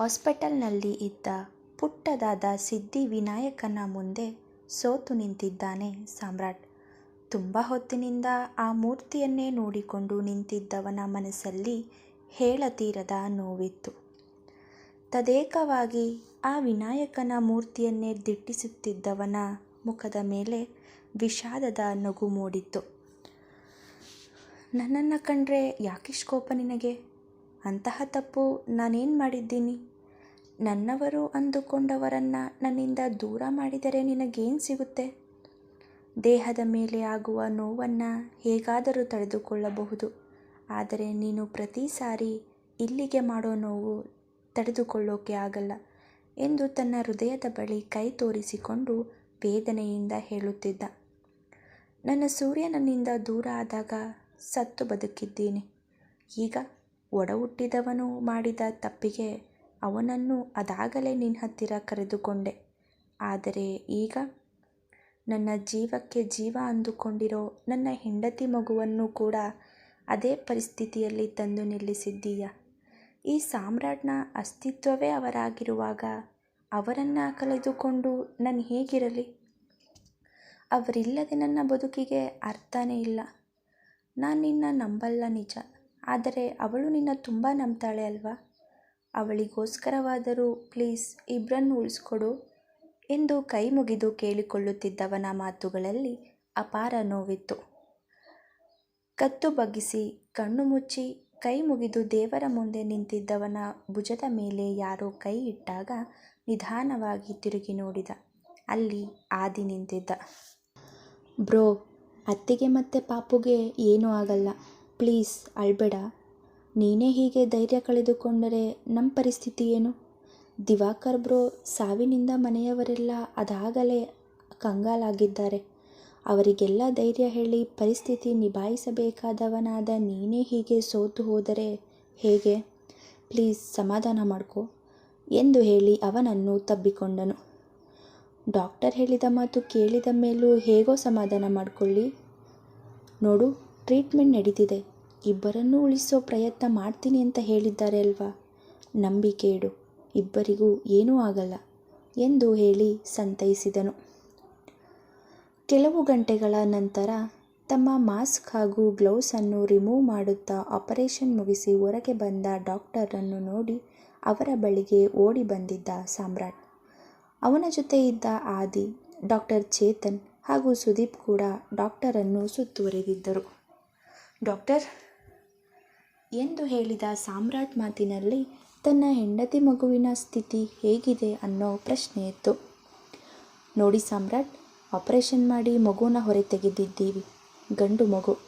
ಹಾಸ್ಪಿಟಲ್ನಲ್ಲಿ ಇದ್ದ ಪುಟ್ಟದಾದ ಸಿದ್ಧಿ ವಿನಾಯಕನ ಮುಂದೆ ಸೋತು ನಿಂತಿದ್ದಾನೆ ಸಾಮ್ರಾಟ್. ತುಂಬ ಹೊತ್ತಿನಿಂದ ಆ ಮೂರ್ತಿಯನ್ನೇ ನೋಡಿಕೊಂಡು ನಿಂತಿದ್ದವನ ಮನಸ್ಸಲ್ಲಿ ಹೇಳತೀರದ ನೋವಿತ್ತು. ತದೇಕವಾಗಿ ಆ ವಿನಾಯಕನ ಮೂರ್ತಿಯನ್ನೇ ದಿಟ್ಟಿಸುತ್ತಿದ್ದವನ ಮುಖದ ಮೇಲೆ ವಿಷಾದದ ನಗು ಮೂಡಿತ್ತು. ನನ್ನನ್ನು ಕಂಡ್ರೆ ಯಾಕಿಷ್ಟು ಕೋಪ ನಿನಗೆ? ಅಂತಹ ತಪ್ಪು ನಾನೇನು ಮಾಡಿದ್ದೀನಿ? ನನ್ನವರು ಅಂದುಕೊಂಡವರನ್ನು ನನ್ನಿಂದ ದೂರ ಮಾಡಿದರೆ ನಿನಗೇನು ಸಿಗುತ್ತೆ? ದೇಹದ ಮೇಲೆ ಆಗುವ ನೋವನ್ನು ಹೇಗಾದರೂ ತಡೆದುಕೊಳ್ಳಬಹುದು. ಆದರೆ ನೀನು ಪ್ರತಿ ಸಾರಿ ಇಲ್ಲಿಗೆ ಮಾಡೋ ನೋವು ತಡೆದುಕೊಳ್ಳೋಕೆ ಆಗಲ್ಲ ಎಂದು ತನ್ನ ಹೃದಯದ ಬಳಿ ಕೈ ತೋರಿಸಿಕೊಂಡು ವೇದನೆಯಿಂದ ಹೇಳುತ್ತಿದ್ದ. ನನ್ನ ಸೂರ್ಯ ನನ್ನಿಂದ ದೂರ ಆದಾಗ ಸತ್ತು ಬದುಕಿದ್ದೀನಿ. ಈಗ ಒಡ ಹುಟ್ಟಿದವನು ಮಾಡಿದ ತಪ್ಪಿಗೆ ಅವನನ್ನು ಅದಾಗಲೇ ನಿನ್ನ ಹತ್ತಿರ ಕರೆದುಕೊಂಡೆ. ಆದರೆ ಈಗ ನನ್ನ ಜೀವಕ್ಕೆ ಜೀವ ಅಂದುಕೊಂಡಿರೋ ನನ್ನ ಹೆಂಡತಿ ಮಗುವನ್ನು ಕೂಡ ಅದೇ ಪರಿಸ್ಥಿತಿಯಲ್ಲಿ ತಂದು ನಿಲ್ಲಿಸಿದ್ದೀಯ? ಈ ಸಾಮ್ರಾಟ್ನ ಅಸ್ತಿತ್ವವೇ ಅವರಾಗಿರುವಾಗ ಅವರನ್ನು ಕಳೆದುಕೊಂಡು ನಾನು ಹೇಗಿರಲಿ? ಅವರಿಲ್ಲದೆ ನನ್ನ ಬದುಕಿಗೆ ಅರ್ಥನೇ ಇಲ್ಲ. ನಾನು ನಿನ್ನ ನಂಬಲ್ಲ ನಿಜ. ಆದರೆ ಅವಳು ನಿನ್ನ ತುಂಬ ನಂಬ್ತಾಳೆ ಅಲ್ವಾ? ಅವಳಿಗೋಸ್ಕರವಾದರೂ ಪ್ಲೀಸ್ ಇಬ್ಬರನ್ನು ಉಳಿಸ್ಕೊಡು ಎಂದು ಕೈ ಮುಗಿದು ಕೇಳಿಕೊಳ್ಳುತ್ತಿದ್ದವನ ಮಾತುಗಳಲ್ಲಿ ಅಪಾರ ನೋವಿತ್ತು. ಕತ್ತು ಬಗ್ಗಿಸಿ ಕಣ್ಣು ಮುಚ್ಚಿ ಕೈ ಮುಗಿದು ದೇವರ ಮುಂದೆ ನಿಂತಿದ್ದವನ ಭುಜದ ಮೇಲೆ ಯಾರೋ ಕೈ ಇಟ್ಟಾಗ ನಿಧಾನವಾಗಿ ತಿರುಗಿ ನೋಡಿದ. ಅಲ್ಲಿ ಆದಿ ನಿಂತಿದ್ದ. ಬ್ರೋ, ಅತ್ತಿಗೆ ಮತ್ತೆ ಪಾಪುಗೆ ಏನೂ ಆಗಲ್ಲ. ಪ್ಲೀಸ್ ಅಳ್ಬೇಡ. ನೀನೇ ಹೀಗೆ ಧೈರ್ಯ ಕಳೆದುಕೊಂಡರೆ ನಮ್ಮ ಪರಿಸ್ಥಿತಿ ಏನು? ದಿವಾಕರ್ ಬ್ರೋ ಸಾವಿನಿಂದ ಮನೆಯವರೆಲ್ಲ ಅದಾಗಲೇ ಕಂಗಾಲಾಗಿದ್ದಾರೆ. ಅವರಿಗೆಲ್ಲ ಧೈರ್ಯ ಹೇಳಿ ಪರಿಸ್ಥಿತಿ ನಿಭಾಯಿಸಬೇಕಾದವನಾದ ನೀನೇ ಹೀಗೆ ಸೋತು ಹೋದರೆ ಹೇಗೆ? ಪ್ಲೀಸ್ ಸಮಾಧಾನ ಮಾಡ್ಕೊ ಎಂದು ಹೇಳಿ ಅವನನ್ನು ತಬ್ಬಿಕೊಂಡನು. ಡಾಕ್ಟರ್ ಹೇಳಿದ ಮಾತು ಕೇಳಿದ ಮೇಲೂ ಹೇಗೋ ಸಮಾಧಾನ ಮಾಡಿಕೊಳ್ಳಿ. ನೋಡು, ಟ್ರೀಟ್ಮೆಂಟ್ ನಡೀತಿದೆ. ಇಬ್ಬರನ್ನೂ ಉಳಿಸೋ ಪ್ರಯತ್ನ ಮಾಡ್ತೀನಿ ಅಂತ ಹೇಳಿದ್ದಾರೆ ಅಲ್ವಾ? ನಂಬಿಕೆ ಇಡು. ಇಬ್ಬರಿಗೂ ಏನೂ ಆಗಲ್ಲ ಎಂದು ಹೇಳಿ ಸಂತೈಸಿದನು. ಕೆಲವು ಗಂಟೆಗಳ ನಂತರ ತಮ್ಮ ಮಾಸ್ಕ್ ಹಾಗೂ ಗ್ಲೌಸನ್ನು ರಿಮೂವ್ ಮಾಡುತ್ತಾ ಆಪರೇಷನ್ ಮುಗಿಸಿ ಹೊರಗೆ ಬಂದ ಡಾಕ್ಟರನ್ನು ನೋಡಿ ಅವರ ಬಳಿಗೆ ಓಡಿ ಬಂದಿದ್ದ ಸಾಮ್ರಾಟ್. ಅವನ ಜೊತೆ ಇದ್ದ ಆದಿ, ಡಾಕ್ಟರ್ ಚೇತನ್ ಹಾಗೂ ಸುದೀಪ್ ಕೂಡ ಡಾಕ್ಟರನ್ನು ಸುತ್ತುವರೆದಿದ್ದರು. ಡಾಕ್ಟರ್ ಎಂದು ಹೇಳಿದ ಸಾಮ್ರಾಟ್ ಮಾತಿನಲ್ಲಿ, ತನ್ನ ಹೆಂಡತಿ ಮಗುವಿನ ಸ್ಥಿತಿ ಹೇಗಿದೆ ಅನ್ನೋ ಪ್ರಶ್ನೆ ಇತ್ತು. ನೋಡಿ ಸಾಮ್ರಾಟ್, ಆಪರೇಷನ್ ಮಾಡಿ ಮಗುವನ್ನ ಹೊರೆ ತೆಗೆದಿದ್ದೀವಿ. ಗಂಡು ಮಗು,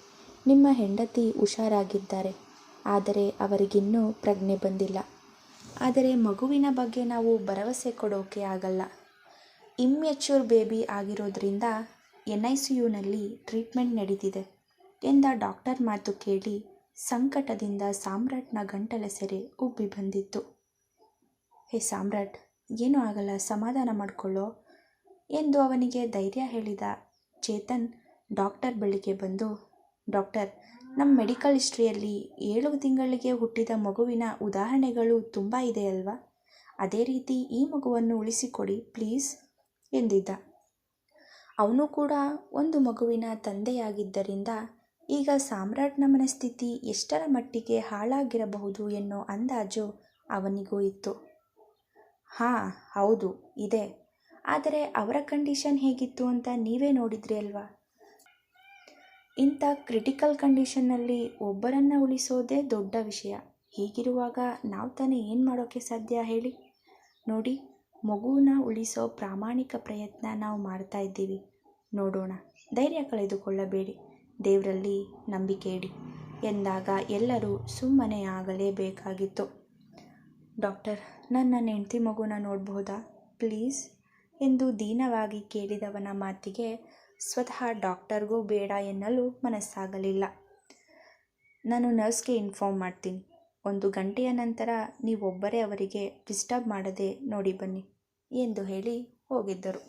ನಿಮ್ಮ ಹೆಂಡತಿ ಹುಷಾರಾಗಿದ್ದಾರೆ. ಆದರೆ ಅವರಿಗಿನ್ನೂ ಪ್ರಜ್ಞೆ ಬಂದಿಲ್ಲ. ಆದರೆ ಮಗುವಿನ ಬಗ್ಗೆ ನಾವು ಭರವಸೆ ಕೊಡೋಕೆ ಆಗಲ್ಲ. ಇಮ್ಮೆಚ್ಯೂರ್ ಬೇಬಿ ಆಗಿರೋದ್ರಿಂದ ಎನ್ ಐ ಸಿ ಯುನಲ್ಲಿ ಟ್ರೀಟ್ಮೆಂಟ್ ನಡೀತಿದೆ ಎಂದ ಡಾಕ್ಟರ್ ಮಾತು ಕೇಳಿ ಸಂಕಟದಿಂದ ಸಾಮ್ರಾಟ್ನ ಗಂಟಲ ಸೆರೆ ಉಬ್ಬಿ ಬಂದಿತ್ತು. ಹೇ ಸಾಮ್ರಾಟ್, ಏನೂ ಆಗಲ್ಲ, ಸಮಾಧಾನ ಮಾಡಿಕೊಳ್ಳೋ ಎಂದು ಅವನಿಗೆ ಧೈರ್ಯ ಹೇಳಿದ ಚೇತನ್ ಡಾಕ್ಟರ್ ಬಳಿಗೆ ಬಂದು, ಡಾಕ್ಟರ್ ನಮ್ಮ ಮೆಡಿಕಲ್ ಹಿಸ್ಟ್ರಿಯಲ್ಲಿ ಏಳು ತಿಂಗಳಿಗೆ ಹುಟ್ಟಿದ ಮಗುವಿನ ಉದಾಹರಣೆಗಳು ತುಂಬ ಇದೆ ಅಲ್ವಾ? ಅದೇ ರೀತಿ ಈ ಮಗುವನ್ನು ಉಳಿಸಿಕೊಡಿ, ಪ್ಲೀಸ್ ಎಂದಿದ್ದ. ಅವನು ಕೂಡ ಒಂದು ಮಗುವಿನ ತಂದೆಯಾಗಿದ್ದರಿಂದ ಈಗ ಸಾಮ್ರಾಟ್ನ ಮನಸ್ಥಿತಿ ಎಷ್ಟರ ಮಟ್ಟಿಗೆ ಹಾಳಾಗಿರಬಹುದು ಎನ್ನೋ ಅಂದಾಜು ಅವನಿಗೂ ಇತ್ತು. ಹಾಂ, ಹೌದು, ಇದೆ. ಆದರೆ ಅವರ ಕಂಡೀಷನ್ ಹೇಗಿತ್ತು ಅಂತ ನೀವೇ ನೋಡಿದ್ರಿ ಅಲ್ವಾ? ಇಂಥ ಕ್ರಿಟಿಕಲ್ ಕಂಡೀಷನ್ನಲ್ಲಿ ಒಬ್ಬರನ್ನು ಉಳಿಸೋದೇ ದೊಡ್ಡ ವಿಷಯ. ಹೀಗಿರುವಾಗ ನಾವು ತಾನೇ ಏನು ಮಾಡೋಕ್ಕೆ ಸಾಧ್ಯ ಹೇಳಿ? ನೋಡಿ ಮಗುವನ್ನ ಉಳಿಸೋ ಪ್ರಾಮಾಣಿಕ ಪ್ರಯತ್ನ ನಾವು ಮಾಡ್ತಾ ಇದ್ದೀವಿ. ನೋಡೋಣ. ಧೈರ್ಯ ಕಳೆದುಕೊಳ್ಳಬೇಡಿ. ದೇವರಲ್ಲಿ ನಂಬಿಕೆ ಇಡಿ ಎಂದಾಗ ಎಲ್ಲರೂ ಸುಮ್ಮನೆ ಆಗಲೇಬೇಕಾಗಿತ್ತು. ಡಾಕ್ಟರ್, ನನ್ನ ಹೆಂಡತಿ ಮಗುನ ನೋಡಬಹುದಾ ಪ್ಲೀಸ್ ಎಂದು ದೀನವಾಗಿ ಕೇಳಿದವನ ಮಾತಿಗೆ ಸ್ವತಃ ಡಾಕ್ಟರ್ಗೂ ಬೇಡ ಎನ್ನಲು ಮನಸ್ಸಾಗಲಿಲ್ಲ. ನಾನು ನರ್ಸ್ಗೆ ಇನ್ಫಾರ್ಮ್ ಮಾಡ್ತೀನಿ. ಒಂದು ಗಂಟೆಯ ನಂತರ ನೀವೊಬ್ಬರೇ ಅವರಿಗೆ ಡಿಸ್ಟರ್ಬ್ ಮಾಡದೆ ನೋಡಿ ಬನ್ನಿ ಎಂದು ಹೇಳಿ ಹೋಗಿದ್ದರು.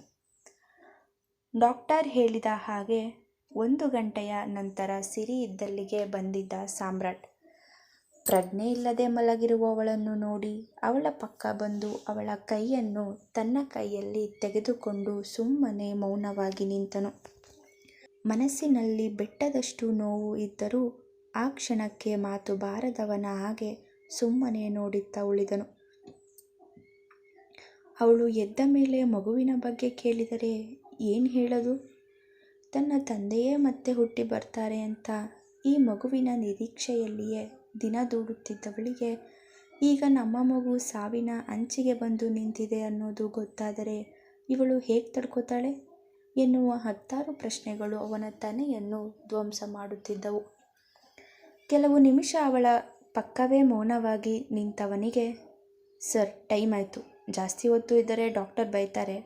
ಡಾಕ್ಟರ್ ಹೇಳಿದ ಹಾಗೆ ಒಂದು ಗಂಟೆಯ ನಂತರ ಸಿರಿ ಇದ್ದಲ್ಲಿಗೆ ಬಂದಿದ್ದ ಸಾಮ್ರಾಟ್. ಪ್ರಜ್ಞೆ ಇಲ್ಲದೆ ಮಲಗಿರುವವಳನ್ನು ನೋಡಿ ಅವಳ ಪಕ್ಕ ಬಂದು ಅವಳ ಕೈಯನ್ನು ತನ್ನ ಕೈಯಲ್ಲಿ ತೆಗೆದುಕೊಂಡು ಸುಮ್ಮನೆ ಮೌನವಾಗಿ ನಿಂತನು. ಮನಸ್ಸಿನಲ್ಲಿ ಬೆಟ್ಟದಷ್ಟು ನೋವು ಇದ್ದರೂ ಆ ಕ್ಷಣಕ್ಕೆ ಮಾತು ಬಾರದವನ ಹಾಗೆ ಸುಮ್ಮನೆ ನೋಡುತ್ತಾ ಉಳಿದನು. ಅವಳು ಎದ್ದ ಮೇಲೆ ಮಗುವಿನ ಬಗ್ಗೆ ಕೇಳಿದರೆ ಏನು ಹೇಳೋದು? ತನ್ನ ತಂದೆಯೇ ಮತ್ತೆ ಹುಟ್ಟಿ ಬರ್ತಾರೆ ಅಂತ ಈ ಮಗುವಿನ ನಿರೀಕ್ಷೆಯಲ್ಲಿಯೇ ದಿನ ದೂಡುತ್ತಿದ್ದವಳಿಗೆ, ಈಗ ನಮ್ಮ ಮಗು ಸಾವಿನ ಅಂಚಿಗೆ ಬಂದು ನಿಂತಿದೆ ಅನ್ನೋದು ಗೊತ್ತಾದರೆ ಇವಳು ಹೇಗೆ ತಡ್ಕೋತಾಳೆ? ಎನ್ನುವ ಹತ್ತಾರು ಪ್ರಶ್ನೆಗಳು ಅವನ ತನೆಯನ್ನು ಧ್ವಂಸ ಮಾಡುತ್ತಿದ್ದವು. ಕೆಲವು ನಿಮಿಷ ಅವಳ ಪಕ್ಕವೇ ಮೌನವಾಗಿ ನಿಂತವನಿಗೆ, ಸರ್, ಟೈಮ್ ಆಯಿತು. ಜಾಸ್ತಿ ಹೊತ್ತು ಇದ್ದರೆ ಡಾಕ್ಟರ್ ಬೈತಾರೆ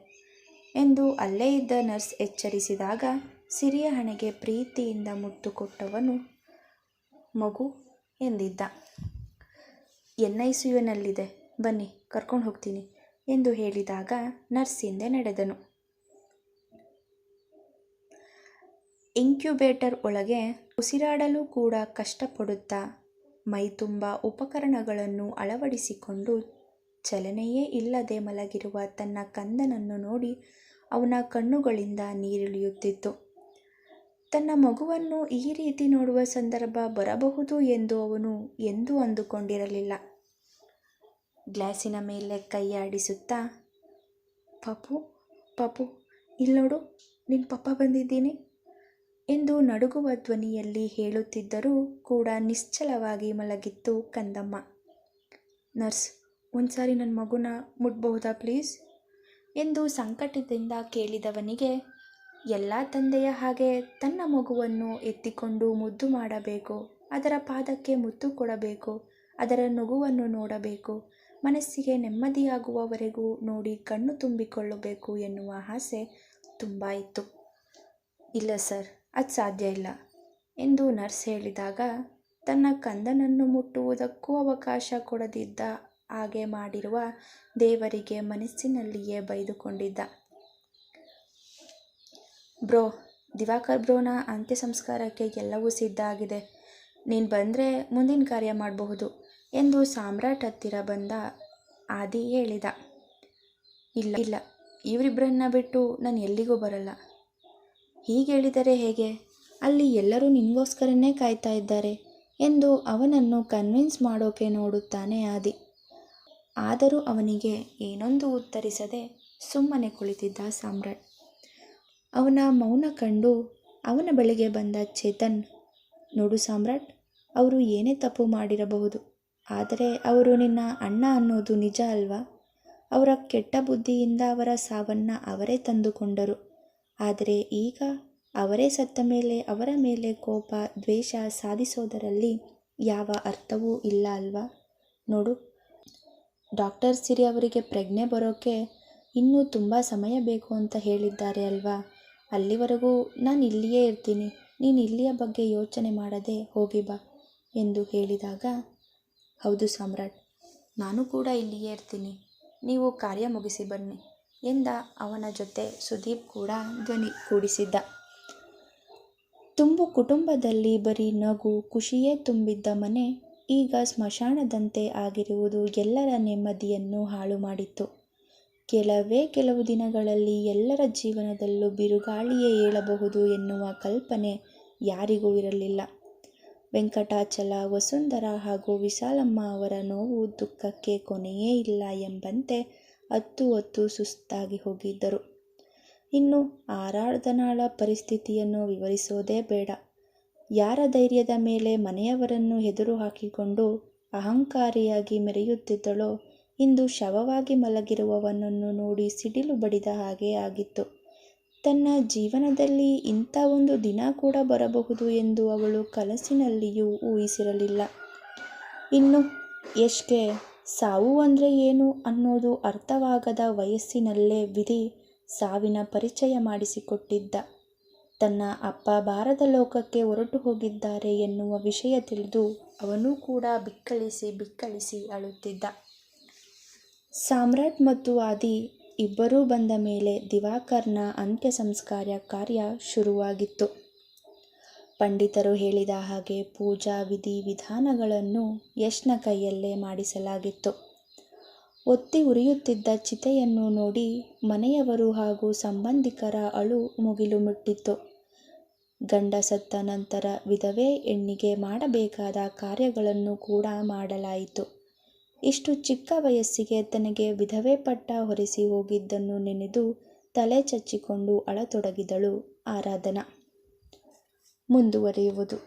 ಎಂದು ಅಲ್ಲೇ ಇದ್ದ ನರ್ಸ್ ಎಚ್ಚರಿಸಿದಾಗ ಸಿರಿಯ ಹಣೆಗೆ ಪ್ರೀತಿಯಿಂದ ಮುತ್ತು ಕೊಟ್ಟವನು ಮಗು ಎಂದಿದ್ದ. ಎನ್ ಐ ಸಿ ಯುನಲ್ಲಿದೆ ಬನ್ನಿ, ಕರ್ಕೊಂಡು ಹೋಗ್ತೀನಿ ಎಂದು ಹೇಳಿದಾಗ ನರ್ಸ್ ಹಿಂದೆ ನಡೆದನು. ಇಂಕ್ಯುಬೇಟರ್ ಒಳಗೆ ಉಸಿರಾಡಲು ಕೂಡ ಕಷ್ಟಪಡುತ್ತಾ ಮೈತುಂಬ ಉಪಕರಣಗಳನ್ನು ಅಳವಡಿಸಿಕೊಂಡು ಚಲನೆಯೇ ಇಲ್ಲದೆ ಮಲಗಿರುವ ತನ್ನ ಕಂದನನ್ನು ನೋಡಿ ಅವನ ಕಣ್ಣುಗಳಿಂದ ನೀರಿಳಿಯುತ್ತಿತ್ತು. ತನ್ನ ಮಗುವನ್ನು ಈ ರೀತಿ ನೋಡುವ ಸಂದರ್ಭ ಬರಬಹುದು ಎಂದು ಅವನು ಎಂದೂ ಅಂದುಕೊಂಡಿರಲಿಲ್ಲ. ಗ್ಲಾಸಿನ ಮೇಲೆ ಕೈಯಾಡಿಸುತ್ತಾ ಪಪು ಪಪು ಇಲ್ಲೋಡು ನಿನ್ನ ಪಪ್ಪ ಬಂದಿದ್ದೀನಿ ಎಂದು ನಡುಗುವ ಧ್ವನಿಯಲ್ಲಿ ಹೇಳುತ್ತಿದ್ದರೂ ಕೂಡ ನಿಶ್ಚಲವಾಗಿ ಮಲಗಿತ್ತು ಕಂದಮ್ಮ. ನರ್ಸ್, ಒಂದ್ಸಾರಿ ನನ್ನ ಮಗುನ ಮುಟ್ಬಹುದಾ ಪ್ಲೀಸ್? ಎಂದು ಸಂಕಟದಿಂದ ಕೇಳಿದವನಿಗೆ ಎಲ್ಲ ತಂದೆಯ ಹಾಗೆ ತನ್ನ ಮಗುವನ್ನು ಎತ್ತಿಕೊಂಡು ಮುದ್ದು ಮಾಡಬೇಕು, ಅದರ ಪಾದಕ್ಕೆ ಮುತ್ತು ಕೊಡಬೇಕು, ಅದರ ನಗುವನ್ನು ನೋಡಬೇಕು, ಮನಸ್ಸಿಗೆ ನೆಮ್ಮದಿಯಾಗುವವರೆಗೂ ನೋಡಿ ಕಣ್ಣು ತುಂಬಿಕೊಳ್ಳಬೇಕು ಎನ್ನುವ ಆಸೆ ತುಂಬ ಇತ್ತು. ಇಲ್ಲ ಸರ್, ಅದು ಸಾಧ್ಯ ಇಲ್ಲ ಎಂದು ನರ್ಸ್ ಹೇಳಿದಾಗ, ತನ್ನ ಕಂದನನ್ನು ಮುಟ್ಟುವುದಕ್ಕೂ ಅವಕಾಶ ಕೊಡದಿದ್ದ ಹಾಗೆ ಮಾಡಿರುವ ದೇವರಿಗೆ ಮನಸ್ಸಿನಲ್ಲಿಯೇ ಬೈದುಕೊಂಡಿದ್ದ. ಬ್ರೋ, ದಿವಾಕರ್ ಬ್ರೋನ ಅಂತ್ಯ ಸಂಸ್ಕಾರಕ್ಕೆ ಎಲ್ಲವೂ ಸಿದ್ಧ ಆಗಿದೆ. ನೀನು ಬಂದರೆ ಮುಂದಿನ ಕಾರ್ಯ ಮಾಡಬಹುದು ಎಂದು ಸಾಮ್ರಾಟ್ ಹತ್ತಿರ ಬಂದ ಆದಿ ಹೇಳಿದ. ಇಲ್ಲ ಇಲ್ಲ ಇವರಿಬ್ಬರನ್ನ ಬಿಟ್ಟು ನಾನು ಎಲ್ಲಿಗೂ ಬರಲ್ಲ. ಹೀಗೆ ಹೇಳಿದರೆ ಹೇಗೆ? ಅಲ್ಲಿ ಎಲ್ಲರೂ ನಿನಗೋಸ್ಕರನೇ ಕಾಯ್ತಾ ಇದ್ದಾರೆ ಎಂದು ಅವನನ್ನು ಕನ್ವಿನ್ಸ್ ಮಾಡೋಕೆ ನೋಡುತ್ತಾನೆ ಆದಿ. ಆದರೂ ಅವನಿಗೆ ಏನೊಂದು ಉತ್ತರಿಸದೆ ಸುಮ್ಮನೆ ಕುಳಿತಿದ್ದ ಸಾಮ್ರಾಟ್. ಅವನ ಮೌನ ಕಂಡು ಅವನ ಬಳಿಗೆ ಬಂದ ಚೇತನ್, ನೋಡು ಸಾಮ್ರಾಟ್, ಅವರು ಏನೇ ತಪ್ಪು ಮಾಡಿರಬಹುದು, ಆದರೆ ಅವರು ನಿನ್ನ ಅಣ್ಣ ಅನ್ನೋದು ನಿಜ ಅಲ್ವಾ? ಅವರ ಕೆಟ್ಟ ಬುದ್ಧಿಯಿಂದ ಅವರ ಸಾವನ್ನು ಅವರೇ ತಂದುಕೊಂಡರು. ಆದರೆ ಈಗ ಅವರೇ ಸತ್ತ ಮೇಲೆ, ಅವರ ಮೇಲೆ ಕೋಪ, ದ್ವೇಷ ಸಾಧಿಸೋದರಲ್ಲಿ ಯಾವ ಅರ್ಥವೂ ಇಲ್ಲ ಅಲ್ವಾ? ನೋಡು, ಡಾಕ್ಟರ್ ಸಿರಿ ಅವರಿಗೆ ಪ್ರಜ್ಞೆ ಬರೋಕ್ಕೆ ಇನ್ನೂ ತುಂಬ ಸಮಯ ಬೇಕು ಅಂತ ಹೇಳಿದ್ದಾರೆ ಅಲ್ವಾ? ಅಲ್ಲಿವರೆಗೂ ನಾನು ಇಲ್ಲಿಯೇ ಇರ್ತೀನಿ. ನೀನು ಇಲ್ಲಿಯ ಬಗ್ಗೆ ಯೋಚನೆ ಮಾಡದೆ ಹೋಗಿ ಬಾ ಎಂದು ಹೇಳಿದಾಗ, ಹೌದು ಸಾಮ್ರಾಟ್, ನಾನು ಕೂಡ ಇಲ್ಲಿಯೇ ಇರ್ತೀನಿ. ನೀವು ಕಾರ್ಯ ಮುಗಿಸಿ ಬನ್ನಿ ಎಂದ ಅವನ ಜೊತೆ ಸುದೀಪ್ ಕೂಡ ಧ್ವನಿ ಕೂಡಿಸಿದ್ದ. ತುಂಬು ಕುಟುಂಬದಲ್ಲಿ ಬರೀ ನಗು, ಖುಷಿಯೇ ತುಂಬಿದ್ದ ಮನೆ ಈಗ ಸ್ಮಶಾನದಂತೆ ಆಗಿರುವುದು ಎಲ್ಲರ ನೆಮ್ಮದಿಯನ್ನು ಹಾಳು ಮಾಡಿತ್ತು. ಕೆಲವೇ ಕೆಲವು ದಿನಗಳಲ್ಲಿ ಎಲ್ಲರ ಜೀವನದಲ್ಲೂ ಬಿರುಗಾಳಿಯೇ ಏಳಬಹುದು ಎನ್ನುವ ಕಲ್ಪನೆ ಯಾರಿಗೂ ಇರಲಿಲ್ಲ. ವೆಂಕಟಾಚಲ, ವಸುಂಧರ ಹಾಗೂ ವಿಶಾಲಮ್ಮ ಅವರ ನೋವು ದುಃಖಕ್ಕೆ ಕೊನೆಯೇ ಇಲ್ಲ ಎಂಬಂತೆ ಹತ್ತು ಹೊತ್ತು ಸುಸ್ತಾಗಿ ಹೋಗಿದ್ದರು. ಇನ್ನು ಆರಾಧನಾಳ ಪರಿಸ್ಥಿತಿಯನ್ನು ವಿವರಿಸೋದೇ ಬೇಡ. ಯಾರ ಧೈರ್ಯದ ಮೇಲೆ ಮನೆಯವರನ್ನು ಎದುರು ಹಾಕಿಕೊಂಡು ಅಹಂಕಾರಿಯಾಗಿ ಮೆರೆಯುತ್ತಿದ್ದಳೋ ಇಂದು ಶವವಾಗಿ ಮಲಗಿರುವವನನ್ನು ನೋಡಿ ಸಿಡಿಲು ಬಡಿದ ಹಾಗೆ ಆಗಿತ್ತು. ತನ್ನ ಜೀವನದಲ್ಲಿ ಇಂಥ ಒಂದು ದಿನ ಕೂಡ ಬರಬಹುದು ಎಂದು ಅವಳು ಕನಸಿನಲ್ಲಿಯೂ ಊಹಿಸಿರಲಿಲ್ಲ. ಇನ್ನು ಯಶ್ಗೆ ಸಾವು ಅಂದರೆ ಏನು ಅನ್ನೋದು ಅರ್ಥವಾಗದ ವಯಸ್ಸಿನಲ್ಲೇ ವಿಧಿ ಸಾವಿನ ಪರಿಚಯ ಮಾಡಿಸಿಕೊಟ್ಟಿದ್ದ. ತನ್ನ ಅಪ್ಪ ಬಾರದ ಲೋಕಕ್ಕೆ ಹೊರಟು ಹೋಗಿದ್ದಾರೆ ಎನ್ನುವ ವಿಷಯ ತಿಳಿದು ಅವನೂ ಕೂಡ ಬಿಕ್ಕಳಿಸಿ ಬಿಕ್ಕಳಿಸಿ ಅಳುತ್ತಿದ್ದ. ಸಾಮ್ರಾಟ್ ಮತ್ತು ಆದಿ ಇಬ್ಬರೂ ಬಂದ ಮೇಲೆ ದಿವಾಕರ್ನ ಅಂತ್ಯ ಸಂಸ್ಕಾರ ಕಾರ್ಯ ಶುರುವಾಗಿತ್ತು. ಪಂಡಿತರು ಹೇಳಿದ ಹಾಗೆ ಪೂಜಾ ವಿಧಿ ವಿಧಾನಗಳನ್ನು ಯಶ್ನ ಕೈಯಲ್ಲೇ ಮಾಡಿಸಲಾಗಿತ್ತು. ಒತ್ತಿ ಉರಿಯುತ್ತಿದ್ದ ಚಿತೆಯನ್ನು ನೋಡಿ ಮನೆಯವರು ಹಾಗೂ ಸಂಬಂಧಿಕರ ಅಳು ಮುಗಿಲು ಮುಟ್ಟಿತ್ತು ಗಂಡ ಸತ್ತ ನಂತರ ವಿಧವೆ ಹೆಣ್ಣಿಗೆ ಮಾಡಬೇಕಾದ ಕಾರ್ಯಗಳನ್ನು ಕೂಡ ಮಾಡಲಾಯಿತು. ಇಷ್ಟು ಚಿಕ್ಕ ವಯಸ್ಸಿಗೆ ತನಗೆ ವಿಧವೆ ಪಟ್ಟ ಹೊರಿಸಿ ಹೋಗಿದ್ದನ್ನು ನೆನೆದು ತಲೆ ಚಚ್ಚಿಕೊಂಡು ಅಳತೊಡಗಿದಳು ಆರಾಧನಾ. ಮುಂದುವರಿಯುವುದು.